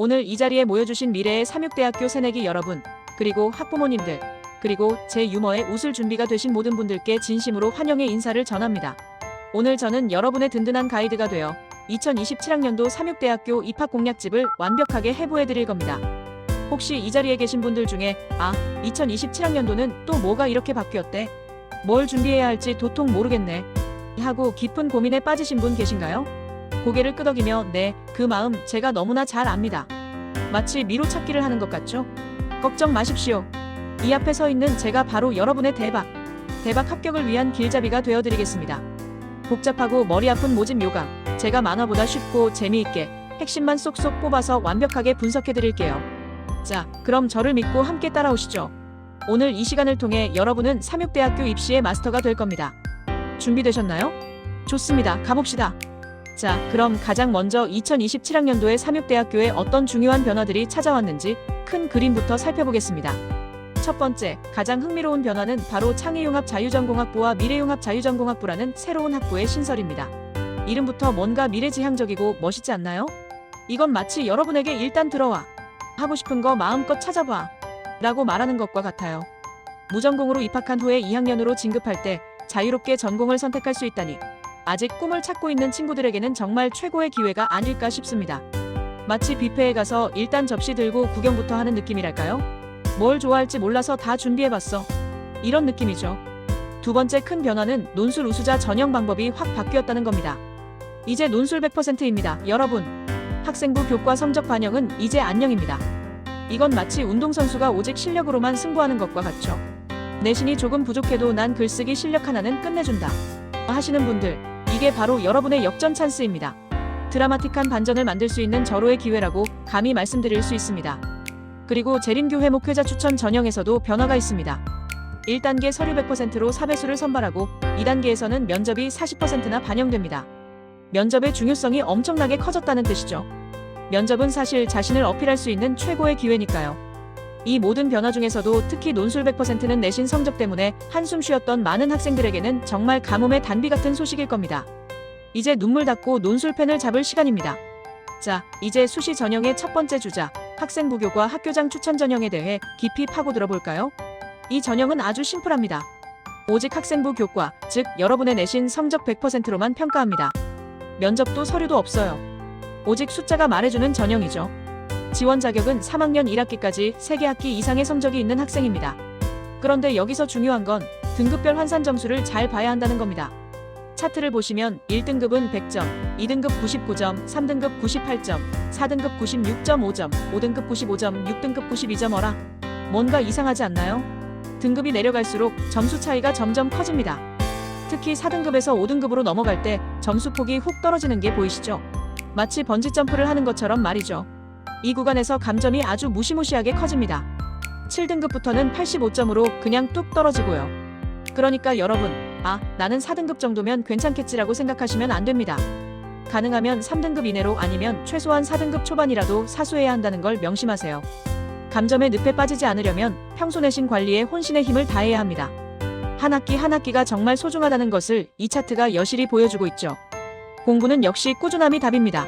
오늘 이 자리에 모여주신 미래의 삼육대학교 새내기 여러분, 그리고 학부모님들, 그리고 제 유머에 웃을 준비가 되신 모든 분들께 진심으로 환영의 인사를 전합니다. 오늘 저는 여러분의 든든한 가이드가 되어 2027학년도 삼육대학교 입학 공략집을 완벽하게 해부해 드릴 겁니다. 혹시 이 자리에 계신 분들 중에 아, 2027학년도는 또 뭐가 이렇게 바뀌었대? 뭘 준비해야 할지 도통 모르겠네. 하고 깊은 고민에 빠지신 분 계신가요? 고개를 끄덕이며 네, 그 마음 제가 너무나 잘 압니다. 마치 미로 찾기를 하는 것 같죠? 걱정 마십시오. 이 앞에 서 있는 제가 바로 여러분의 대박, 대박 합격을 위한 길잡이가 되어드리겠습니다. 복잡하고 머리 아픈 모집 요강, 제가 만화보다 쉽고 재미있게 핵심만 쏙쏙 뽑아서 완벽하게 분석해드릴게요. 자, 그럼 저를 믿고 함께 따라오시죠. 오늘 이 시간을 통해 여러분은 삼육대학교 입시의 마스터가 될 겁니다. 준비되셨나요? 좋습니다. 가봅시다. 자, 그럼 가장 먼저 2027학년도에 삼육대학교에 어떤 중요한 변화들이 찾아왔는지 큰 그림부터 살펴보겠습니다. 첫 번째, 가장 흥미로운 변화는 바로 창의융합 자유전공학부와 미래융합 자유전공학부라는 새로운 학부의 신설입니다. 이름부터 뭔가 미래지향적이고 멋있지 않나요? 이건 마치 여러분에게 일단 들어와. 하고 싶은 거 마음껏 찾아봐. 라고 말하는 것과 같아요. 무전공으로 입학한 후에 2학년으로 진급할 때 자유롭게 전공을 선택할 수 있다니 아직 꿈을 찾고 있는 친구들에게는 정말 최고의 기회가 아닐까 싶습니다. 마치 뷔페에 가서 일단 접시 들고 구경부터 하는 느낌이랄까요? 뭘 좋아할지 몰라서 다 준비해봤어. 이런 느낌이죠. 두 번째 큰 변화는 논술 우수자 전형 방법이 확 바뀌었다는 겁니다. 이제 논술 100%입니다. 여러분, 학생부 교과 성적 반영은 이제 안녕입니다. 이건 마치 운동선수가 오직 실력으로만 승부하는 것과 같죠. 내신이 조금 부족해도 난 글쓰기 실력 하나는 끝내준다. 하시는 분들, 이게 바로 여러분의 역전 찬스입니다. 드라마틱한 반전을 만들 수 있는 절호의 기회라고 감히 말씀드릴 수 있습니다. 그리고 재림교회 목회자 추천 전형에서도 변화가 있습니다. 1단계 서류 100%로 사배수를 선발하고 2단계에서는 면접이 40%나 반영됩니다. 면접의 중요성이 엄청나게 커졌다는 뜻이죠. 면접은 사실 자신을 어필할 수 있는 최고의 기회니까요. 이 모든 변화 중에서도 특히 논술 100%는 내신 성적 때문에 한숨 쉬었던 많은 학생들에게는 정말 가뭄의 단비 같은 소식일 겁니다. 이제 눈물 닦고 논술펜을 잡을 시간입니다. 자, 이제 수시 전형의 첫 번째 주자, 학생부교과 학교장 추천 전형에 대해 깊이 파고 들어 볼까요? 이 전형은 아주 심플합니다. 오직 학생부 교과, 즉 여러분의 내신 성적 100%로만 평가합니다. 면접도 서류도 없어요. 오직 숫자가 말해주는 전형이죠. 지원 자격은 3학년 1학기까지 3개 학기 이상의 성적이 있는 학생입니다. 그런데 여기서 중요한 건 등급별 환산 점수를 잘 봐야 한다는 겁니다. 차트를 보시면 1등급은 100점, 2등급 99점, 3등급 98점, 4등급 96.5점, 5등급 95점, 6등급 92점 어라. 뭔가 이상하지 않나요? 등급이 내려갈수록 점수 차이가 점점 커집니다. 특히 4등급에서 5등급으로 넘어갈 때 점수 폭이 훅 떨어지는 게 보이시죠? 마치 번지 점프를 하는 것처럼 말이죠. 이 구간에서 감점이 아주 무시무시하게 커집니다. 7등급부터는 85점으로 그냥 뚝 떨어지고요. 그러니까 여러분, 아, 나는 4등급 정도면 괜찮겠지라고 생각하시면 안 됩니다. 가능하면 3등급 이내로 아니면 최소한 4등급 초반이라도 사수해야 한다는 걸 명심하세요. 감점의 늪에 빠지지 않으려면 평소 내신 관리에 혼신의 힘을 다해야 합니다. 한 학기 한 학기가 정말 소중하다는 것을 이 차트가 여실히 보여주고 있죠. 공부는 역시 꾸준함이 답입니다.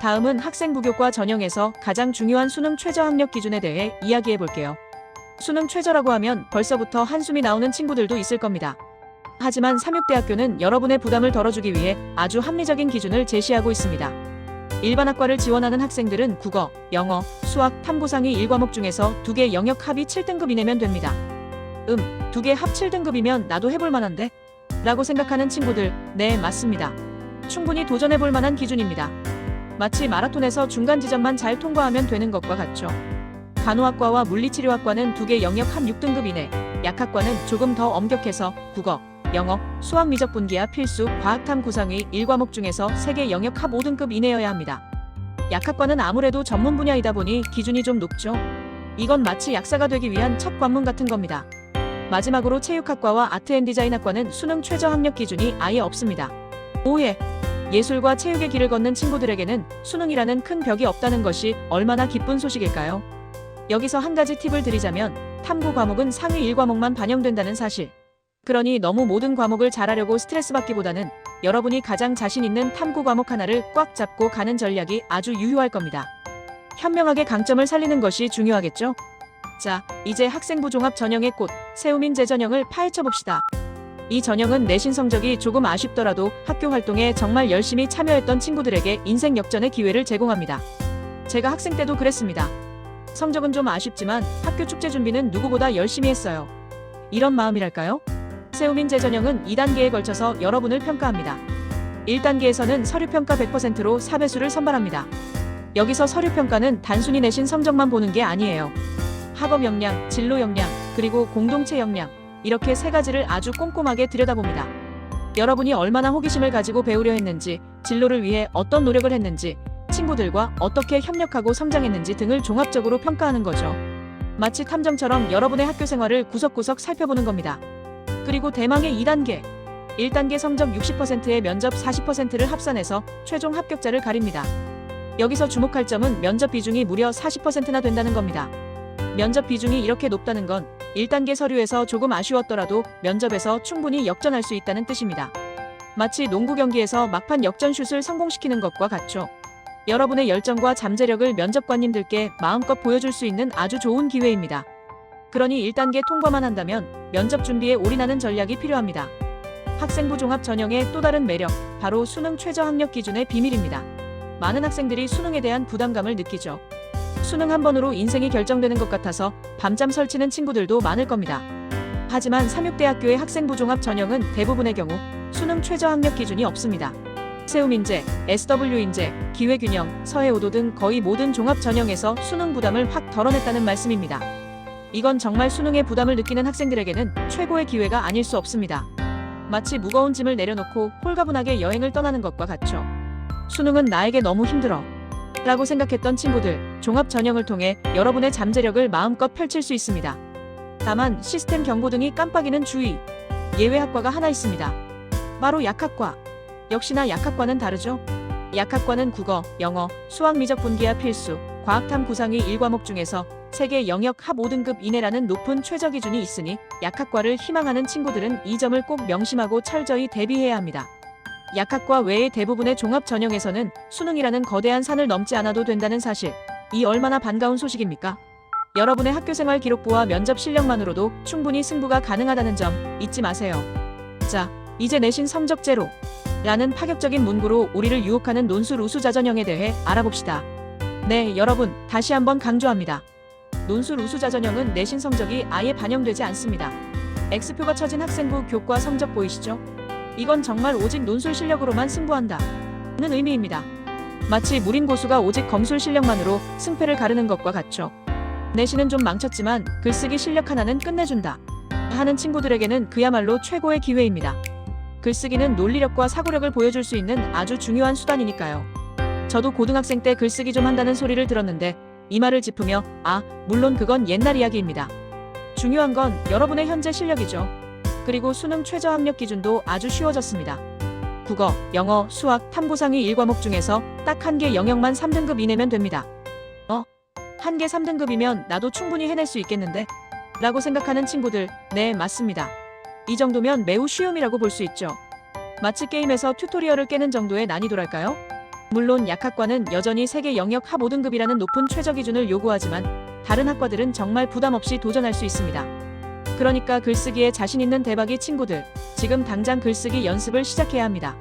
다음은 학생부교과 전형에서 가장 중요한 수능 최저 학력 기준에 대해 이야기해 볼게요. 수능 최저라고 하면 벌써부터 한숨이 나오는 친구들도 있을 겁니다. 하지만 삼육대학교는 여러분의 부담을 덜어주기 위해 아주 합리적인 기준을 제시하고 있습니다. 일반 학과를 지원하는 학생들은 국어, 영어, 수학, 탐구 상위 1과목 중에서 두 개 영역 합이 7등급 이내면 됩니다. 음, 두 개 합 7등급이면 나도 해볼 만한데? 라고 생각하는 친구들, 네, 맞습니다. 충분히 도전해볼 만한 기준입니다. 마치 마라톤에서 중간 지점만 잘 통과하면 되는 것과 같죠. 간호학과와 물리치료학과는 두 개 영역 합 6등급 이내, 약학과는 조금 더 엄격해서 국어, 영어, 수학 미적 분기와 필수, 과학탐 구상위 1과목 중에서 3개 영역 합 5등급 이내여야 합니다. 약학과는 아무래도 전문 분야이다 보니 기준이 좀 높죠. 이건 마치 약사가 되기 위한 첫 관문 같은 겁니다. 마지막으로 체육학과와 아트앤디자인학과는 수능 최저 학력 기준이 아예 없습니다. 오해! 예술과 체육의 길을 걷는 친구들에게는 수능이라는 큰 벽이 없다는 것이 얼마나 기쁜 소식일까요? 여기서 한 가지 팁을 드리자면 탐구 과목은 상위 1과목만 반영된다는 사실. 그러니 너무 모든 과목을 잘하려고 스트레스 받기보다는 여러분이 가장 자신 있는 탐구 과목 하나를 꽉 잡고 가는 전략이 아주 유효할 겁니다. 현명하게 강점을 살리는 것이 중요하겠죠? 자, 이제 학생부 종합 전형의 꽃, 세우민제 전형을 파헤쳐 봅시다. 이 전형은 내신 성적이 조금 아쉽더라도 학교 활동에 정말 열심히 참여했던 친구들에게 인생 역전의 기회를 제공합니다. 제가 학생 때도 그랬습니다. 성적은 좀 아쉽지만 학교 축제 준비는 누구보다 열심히 했어요. 이런 마음이랄까요? 세우민제 전형은 2단계에 걸쳐서 여러분을 평가합니다. 1단계에서는 서류평가 100%로 사배수를 선발합니다. 여기서 서류평가는 단순히 내신 성적만 보는 게 아니에요. 학업 역량, 진로 역량, 그리고 공동체 역량, 이렇게 세 가지를 아주 꼼꼼하게 들여다봅니다. 여러분이 얼마나 호기심을 가지고 배우려 했는지, 진로를 위해 어떤 노력을 했는지, 친구들과 어떻게 협력하고 성장했는지 등을 종합적으로 평가하는 거죠. 마치 탐정처럼 여러분의 학교 생활을 구석구석 살펴보는 겁니다. 그리고 대망의 2단계. 1단계 성적 60%의 면접 40%를 합산해서 최종 합격자를 가립니다. 여기서 주목할 점은 면접 비중이 무려 40%나 된다는 겁니다. 면접 비중이 이렇게 높다는 건 1단계 서류에서 조금 아쉬웠더라도 면접에서 충분히 역전할 수 있다는 뜻입니다. 마치 농구 경기에서 막판 역전슛을 성공시키는 것과 같죠. 여러분의 열정과 잠재력을 면접관님들께 마음껏 보여줄 수 있는 아주 좋은 기회입니다. 그러니 1단계 통과만 한다면 면접 준비에 올인하는 전략이 필요합니다. 학생부 종합 전형의 또 다른 매력, 바로 수능 최저 학력 기준의 비밀입니다. 많은 학생들이 수능에 대한 부담감을 느끼죠. 수능 한 번으로 인생이 결정되는 것 같아서 밤잠 설치는 친구들도 많을 겁니다. 하지만 삼육대학교의 학생부 종합 전형은 대부분의 경우 수능 최저 학력 기준이 없습니다. 세우민제, SW인제, 기회 균형, 서해오도 등 거의 모든 종합 전형에서 수능 부담을 확 덜어냈다는 말씀입니다. 이건 정말 수능의 부담을 느끼는 학생들에게는 최고의 기회가 아닐 수 없습니다. 마치 무거운 짐을 내려놓고 홀가분하게 여행을 떠나는 것과 같죠. 수능은 나에게 너무 힘들어. 라고 생각했던 친구들, 종합 전형을 통해 여러분의 잠재력을 마음껏 펼칠 수 있습니다. 다만 시스템 경고 등이 깜빡이는 주의. 예외 학과가 하나 있습니다. 바로 약학과. 역시나 약학과는 다르죠. 약학과는 국어, 영어, 수학 미적 분기와 필수, 과학탐 구상의 1과목 중에서 세계 영역 합 5등급 이내라는 높은 최저 기준이 있으니 약학과를 희망하는 친구들은 이 점을 꼭 명심하고 철저히 대비해야 합니다. 약학과 외의 대부분의 종합 전형에서는 수능이라는 거대한 산을 넘지 않아도 된다는 사실. 이 얼마나 반가운 소식입니까? 여러분의 학교 생활 기록부와 면접 실력만으로도 충분히 승부가 가능하다는 점 잊지 마세요. 자, 이제 내신 성적 제로. 라는 파격적인 문구로 우리를 유혹하는 논술 우수자 전형에 대해 알아봅시다. 네, 여러분, 다시 한번 강조합니다. 논술 우수자 전형은 내신 성적이 아예 반영되지 않습니다. X표가 쳐진 학생부 교과 성적 보이시죠? 이건 정말 오직 논술 실력으로만 승부한다. 는 의미입니다. 마치 무린 고수가 오직 검술 실력만으로 승패를 가르는 것과 같죠. 내신은 좀 망쳤지만 글쓰기 실력 하나는 끝내준다. 하는 친구들에게는 그야말로 최고의 기회입니다. 글쓰기는 논리력과 사고력을 보여줄 수 있는 아주 중요한 수단이니까요. 저도 고등학생 때 글쓰기 좀 한다는 소리를 들었는데 이 말을 짚으며 아, 물론 그건 옛날 이야기입니다. 중요한 건 여러분의 현재 실력이죠. 그리고 수능 최저 학력 기준도 아주 쉬워졌습니다. 국어, 영어, 수학, 탐구상의 1과목 중에서 딱 한 개 영역만 3등급 이내면 됩니다. 어? 한 개 3등급이면 나도 충분히 해낼 수 있겠는데? 라고 생각하는 친구들, 네, 맞습니다. 이 정도면 매우 쉬움이라고 볼 수 있죠. 마치 게임에서 튜토리얼을 깨는 정도의 난이도랄까요? 물론 약학과는 여전히 세계 영역 합 5등급이라는 높은 최저 기준을 요구하지만 다른 학과들은 정말 부담 없이 도전할 수 있습니다. 그러니까 글쓰기에 자신 있는 대박이 친구들, 지금 당장 글쓰기 연습을 시작해야 합니다.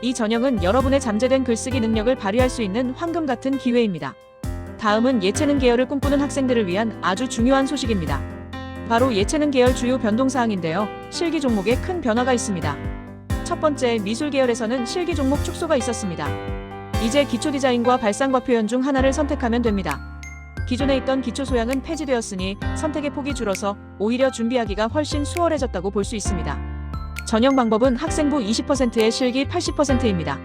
이 전형은 여러분의 잠재된 글쓰기 능력을 발휘할 수 있는 황금 같은 기회입니다. 다음은 예체능 계열을 꿈꾸는 학생들을 위한 아주 중요한 소식입니다. 바로 예체능 계열 주요 변동사항인데요. 실기 종목에 큰 변화가 있습니다. 첫 번째, 미술 계열에서는 실기 종목 축소가 있었습니다. 이제 기초 디자인과 발상과 표현 중 하나를 선택하면 됩니다. 기존에 있던 기초 소양은 폐지되었으니 선택의 폭이 줄어서 오히려 준비하기가 훨씬 수월해졌다고 볼 수 있습니다. 전형 방법은 학생부 20%의 실기 80%입니다.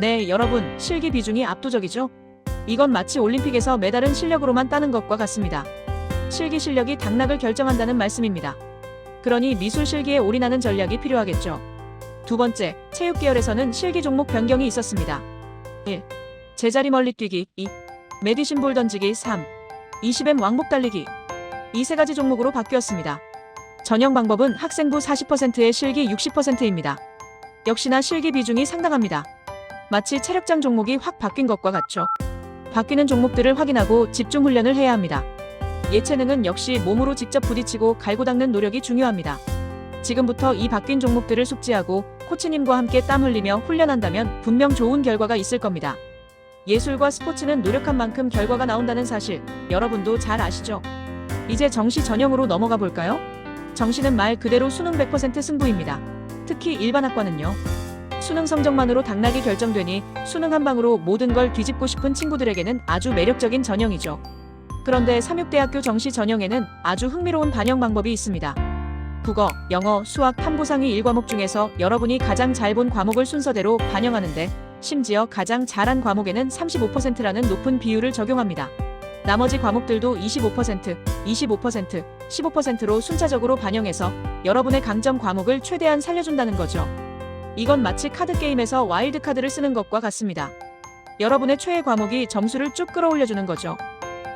네, 여러분, 실기 비중이 압도적이죠? 이건 마치 올림픽에서 메달은 실력으로만 따는 것과 같습니다. 실기 실력이 당락을 결정한다는 말씀입니다. 그러니 미술 실기에 올인하는 전략이 필요하겠죠. 두 번째, 체육 계열에서는 실기 종목 변경이 있었습니다. 1. 제자리 멀리 뛰기 2. 메디신 볼 던지기 3. 20M 왕복 달리기 이 세 가지 종목으로 바뀌었습니다. 전형 방법은 학생부 40%의 실기 60%입니다. 역시나 실기 비중이 상당합니다. 마치 체력장 종목이 확 바뀐 것과 같죠. 바뀌는 종목들을 확인하고 집중 훈련을 해야 합니다. 예체능은 역시 몸으로 직접 부딪히고 갈고 닦는 노력이 중요합니다. 지금부터 이 바뀐 종목들을 숙지하고 코치님과 함께 땀 흘리며 훈련한다면 분명 좋은 결과가 있을 겁니다. 예술과 스포츠는 노력한 만큼 결과가 나온다는 사실 여러분도 잘 아시죠? 이제 정시 전형으로 넘어가 볼까요? 정시는 말 그대로 수능 100% 승부입니다. 특히 일반 학과는요. 수능 성적만으로 당락이 결정되니 수능 한 방으로 모든 걸 뒤집고 싶은 친구들에게는 아주 매력적인 전형이죠. 그런데 삼육대학교 정시 전형에는 아주 흥미로운 반영 방법이 있습니다. 국어, 영어, 수학, 탐구 상위 1과목 중에서 여러분이 가장 잘 본 과목을 순서대로 반영하는데 심지어 가장 잘한 과목에는 35%라는 높은 비율을 적용합니다. 나머지 과목들도 25%, 25%, 15%로 순차적으로 반영해서 여러분의 강점 과목을 최대한 살려준다는 거죠. 이건 마치 카드 게임에서 와일드 카드를 쓰는 것과 같습니다. 여러분의 최애 과목이 점수를 쭉 끌어올려주는 거죠.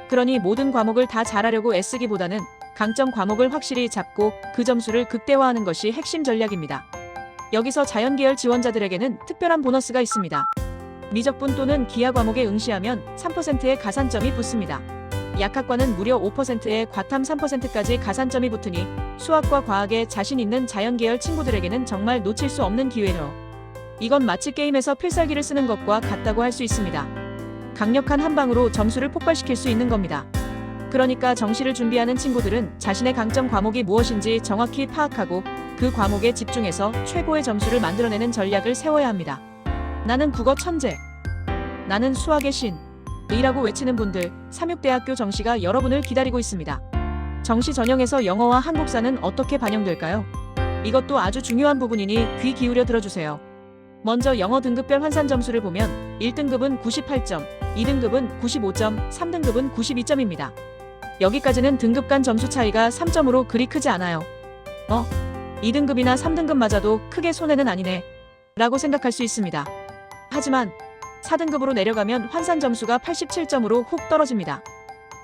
그러니 모든 과목을 다 잘하려고 애쓰기보다는 강점 과목을 확실히 잡고 그 점수를 극대화하는 것이 핵심 전략입니다. 여기서 자연계열 지원자들에게는 특별한 보너스가 있습니다. 미적분 또는 기하 과목에 응시하면 3%의 가산점이 붙습니다. 약학과는 무려 5%의 과탐 3%까지 가산점이 붙으니 수학과 과학에 자신 있는 자연계열 친구들에게는 정말 놓칠 수 없는 기회로. 이건 마치 게임에서 필살기를 쓰는 것과 같다고 할 수 있습니다. 강력한 한 방으로 점수를 폭발시킬 수 있는 겁니다. 그러니까 정시를 준비하는 친구들은 자신의 강점 과목이 무엇인지 정확히 파악하고 그 과목에 집중해서 최고의 점수를 만들어내는 전략을 세워야 합니다. 나는 국어 천재. 나는 수학의 신. 이라고 외치는 분들, 삼육대학교 정시가 여러분을 기다리고 있습니다. 정시 전형에서 영어와 한국사는 어떻게 반영될까요? 이것도 아주 중요한 부분이니 귀 기울여 들어주세요. 먼저 영어 등급별 환산 점수를 보면 1등급은 98점, 2등급은 95점, 3등급은 92점입니다. 여기까지는 등급 간 점수 차이가 3점으로 그리 크지 않아요. 어? 2등급이나 3등급 맞아도 크게 손해는 아니네. 라고 생각할 수 있습니다. 하지만 4등급으로 내려가면 환산 점수가 87점으로 훅 떨어집니다.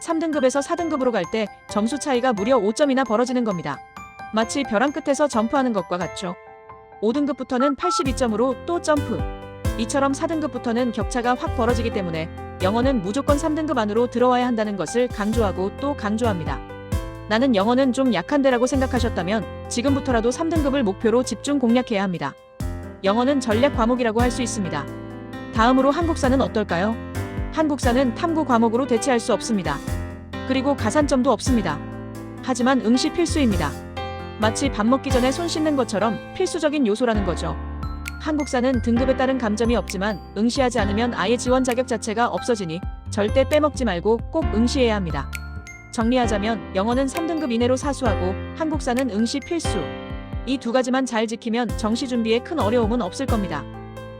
3등급에서 4등급으로 갈 때 점수 차이가 무려 5점이나 벌어지는 겁니다. 마치 벼랑 끝에서 점프하는 것과 같죠. 5등급부터는 82점으로 또 점프. 이처럼 4등급부터는 격차가 확 벌어지기 때문에 영어는 무조건 3등급 안으로 들어와야 한다는 것을 강조하고 또 강조합니다. 나는 영어는 좀 약한데라고 생각하셨다면 지금부터라도 3등급을 목표로 집중 공략해야 합니다. 영어는 전략 과목이라고 할 수 있습니다. 다음으로 한국사는 어떨까요? 한국사는 탐구 과목으로 대체할 수 없습니다. 그리고 가산점도 없습니다. 하지만 응시 필수입니다. 마치 밥 먹기 전에 손 씻는 것처럼 필수적인 요소라는 거죠. 한국사는 등급에 따른 감점이 없지만 응시하지 않으면 아예 지원 자격 자체가 없어지니 절대 빼먹지 말고 꼭 응시해야 합니다. 정리하자면 영어는 3등급 이내로 사수하고 한국사는 응시 필수. 이 두 가지만 잘 지키면 정시 준비에 큰 어려움은 없을 겁니다.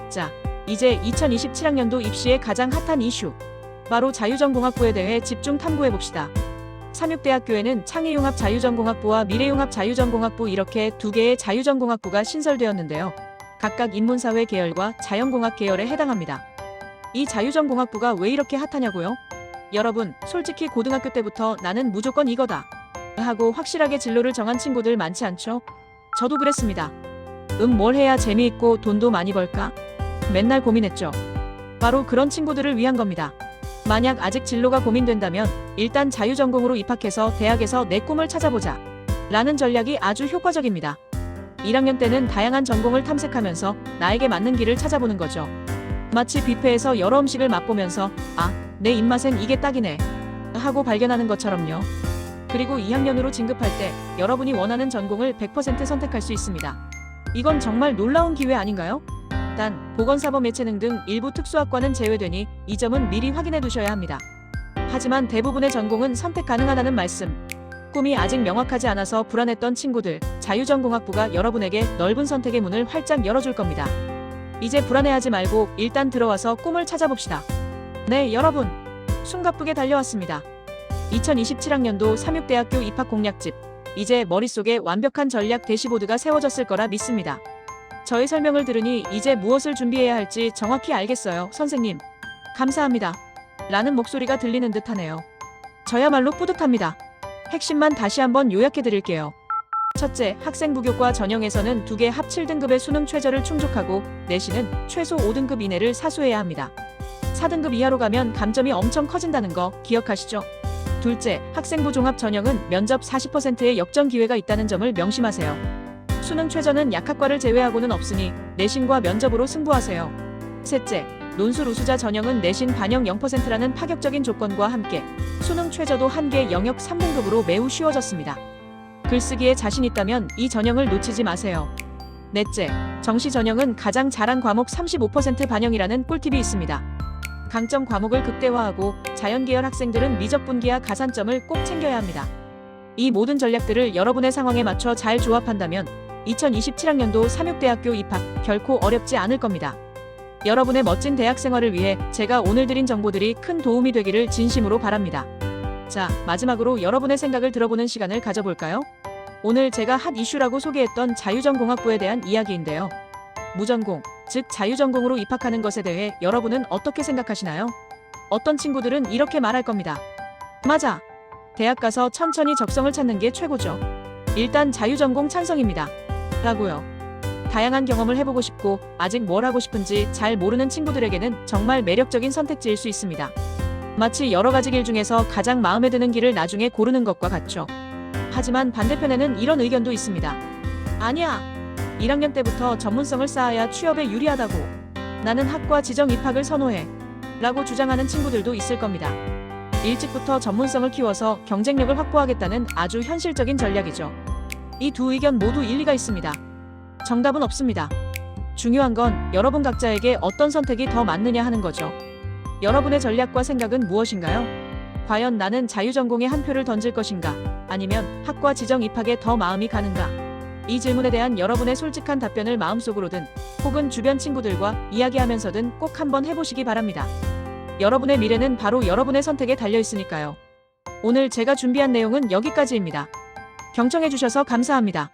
자, 이제 2027학년도 입시의 가장 핫한 이슈. 바로 자유전공학부에 대해 집중 탐구해 봅시다. 삼육대학교에는 창의융합 자유전공학부와 미래융합 자유전공학부 이렇게 두 개의 자유전공학부가 신설되었는데요. 각각 인문사회 계열과 자연공학 계열에 해당합니다. 이 자유전공학부가 왜 이렇게 핫하냐고요? 여러분, 솔직히 고등학교 때부터 나는 무조건 이거다. 하고 확실하게 진로를 정한 친구들 많지 않죠? 저도 그랬습니다. 음, 뭘 해야 재미있고 돈도 많이 벌까? 맨날 고민했죠. 바로 그런 친구들을 위한 겁니다. 만약 아직 진로가 고민된다면 일단 자유전공으로 입학해서 대학에서 내 꿈을 찾아보자. 라는 전략이 아주 효과적입니다. 1학년 때는 다양한 전공을 탐색하면서 나에게 맞는 길을 찾아보는 거죠. 마치 뷔페에서 여러 음식을 맛보면서 아, 내 입맛엔 이게 딱이네. 하고 발견하는 것처럼요. 그리고 2학년으로 진급할 때 여러분이 원하는 전공을 100% 선택할 수 있습니다. 이건 정말 놀라운 기회 아닌가요? 단, 보건사범 예체능 등 일부 특수학과는 제외되니 이 점은 미리 확인해 두셔야 합니다. 하지만 대부분의 전공은 선택 가능하다는 말씀. 꿈이 아직 명확하지 않아서 불안했던 친구들, 자유전공학부가 여러분에게 넓은 선택의 문을 활짝 열어줄 겁니다. 이제 불안해하지 말고 일단 들어와서 꿈을 찾아봅시다. 네, 여러분. 숨가쁘게 달려왔습니다. 2027학년도 삼육대학교 입학 공략집. 이제 머릿속에 완벽한 전략 대시보드가 세워졌을 거라 믿습니다. 저의 설명을 들으니 이제 무엇을 준비해야 할지 정확히 알겠어요, 선생님. 감사합니다. 라는 목소리가 들리는 듯 하네요. 저야말로 뿌듯합니다. 핵심만 다시 한번 요약해 드릴게요. 첫째, 학생 부교과 전형에서는 두 개 합 7등급의 수능 최저를 충족하고 내신은 최소 5등급 이내를 사수해야 합니다. 4등급 이하로 가면 감점이 엄청 커진다는 거 기억하시죠? 둘째, 학생부 종합 전형은 면접 40%의 역전 기회가 있다는 점을 명심하세요. 수능 최저는 약학과를 제외하고는 없으니 내신과 면접으로 승부하세요. 셋째, 논술 우수자 전형은 내신 반영 0%라는 파격적인 조건과 함께 수능 최저도 한개 영역 3등급으로 매우 쉬워졌습니다. 글쓰기에 자신 있다면 이 전형을 놓치지 마세요. 넷째, 정시 전형은 가장 잘한 과목 35% 반영이라는 꿀팁이 있습니다. 강점 과목을 극대화하고 자연계열 학생들은 미적분기와 가산점을 꼭 챙겨야 합니다. 이 모든 전략들을 여러분의 상황에 맞춰 잘 조합한다면 2027학년도 삼육대학교 입학 결코 어렵지 않을 겁니다. 여러분의 멋진 대학 생활을 위해 제가 오늘 드린 정보들이 큰 도움이 되기를 진심으로 바랍니다. 자, 마지막으로 여러분의 생각을 들어보는 시간을 가져볼까요? 오늘 제가 핫 이슈라고 소개했던 자유전공학부에 대한 이야기인데요. 무전공, 즉 자유전공으로 입학하는 것에 대해 여러분은 어떻게 생각하시나요? 어떤 친구들은 이렇게 말할 겁니다. 맞아. 대학 가서 천천히 적성을 찾는 게 최고죠. 일단 자유전공 찬성입니다. 라고요. 다양한 경험을 해보고 싶고 아직 뭘 하고 싶은지 잘 모르는 친구들에게는 정말 매력적인 선택지일 수 있습니다. 마치 여러 가지 길 중에서 가장 마음에 드는 길을 나중에 고르는 것과 같죠. 하지만 반대편에는 이런 의견도 있습니다. 아니야. 1학년 때부터 전문성을 쌓아야 취업에 유리하다고. 나는 학과 지정 입학을 선호해. 라고 주장하는 친구들도 있을 겁니다. 일찍부터 전문성을 키워서 경쟁력을 확보하겠다는 아주 현실적인 전략이죠. 이 두 의견 모두 일리가 있습니다. 정답은 없습니다. 중요한 건 여러분 각자에게 어떤 선택이 더 맞느냐 하는 거죠. 여러분의 전략과 생각은 무엇인가요? 과연 나는 자유전공에 한 표를 던질 것인가? 아니면 학과 지정 입학에 더 마음이 가는가? 이 질문에 대한 여러분의 솔직한 답변을 마음속으로든 혹은 주변 친구들과 이야기하면서든 꼭 한번 해보시기 바랍니다. 여러분의 미래는 바로 여러분의 선택에 달려 있으니까요. 오늘 제가 준비한 내용은 여기까지입니다. 경청해주셔서 감사합니다.